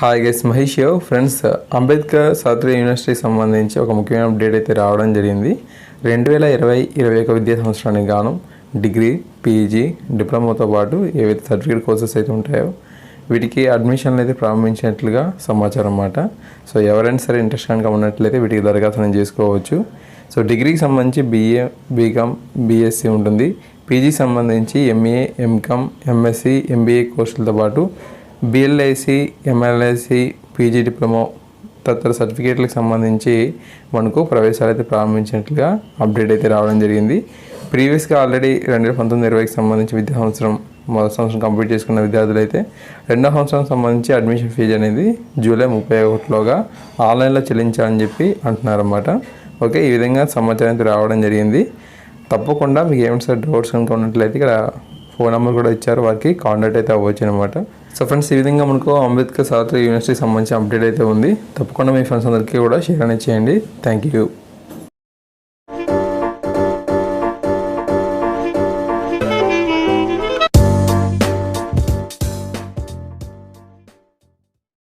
Hi guys Mahesh యో friends Ambedkar శాస్త్రీయ యూనివర్సిటీకి సంబంధించి ఒక ముఖ్యమైన అప్డేట్ అయితే రావడం జరిగింది. రెండు వేల ఇరవై ఇరవై ఒక విద్యా సంవత్సరానికి గాను డిగ్రీ పీజీ డిప్లొమాతో పాటు ఏవైతే సర్టిఫికేట్ కోర్సెస్ అయితే ఉంటాయో వీటికి అడ్మిషన్లు అయితే ప్రారంభించినట్లుగా సమాచారం అన్నమాట. సో ఎవరైనా సరే ఇంట్రెస్ట్ కనుక ఉన్నట్లయితే వీటికి దరఖాస్తును చేసుకోవచ్చు. సో డిగ్రీకి సంబంధించి బీఏ బీకామ్ బీఎస్సీ ఉంటుంది. పీజీ సంబంధించి ఎంఏ ఎంకామ్ ఎంఎస్సి ఎంబీఏ కోర్సులతో పాటు బిఎల్ఐసి ఎంఎల్ఐసి పీజీ డిప్లొమా తదితర సర్టిఫికేట్లకు సంబంధించి మనకు ప్రవేశాలు అయితే ప్రారంభించినట్లుగా అప్డేట్ అయితే రావడం జరిగింది. ప్రీవియస్గా ఆల్రెడీ రెండు వేల పంతొమ్మిది ఇరవైకి సంబంధించి విద్యా సంవత్సరం మొదటి సంవత్సరం కంప్లీట్ చేసుకున్న విద్యార్థులు అయితే రెండో సంవత్సరం సంబంధించి అడ్మిషన్ ఫీజు అనేది జూలై ముప్పై ఒకటిలోగా ఆన్లైన్లో చెల్లించాలని చెప్పి అంటున్నారన్నమాట. ఓకే ఈ విధంగా సమాచారం అయితే రావడం జరిగింది. తప్పకుండా మీకు ఏమిటి సార్ డౌట్స్ కనుక ఉన్నట్లయితే ఇక్కడ ఫోన్ నెంబర్ కూడా ఇచ్చారు వారికి కాంటాక్ట్ అయితే అవ్వచ్చు అనమాట సో ఫ్రెండ్స్ ఈ విధంగా మనకు అంబేద్కర్ సావిత్రి యూనివర్సిటీకి సంబంధించిన అప్డేట్ అయితే ఉంది. తప్పకుండా మీ ఫ్రెండ్స్ అందరికీ కూడా షేర్ అనేది చేయండి. Thank you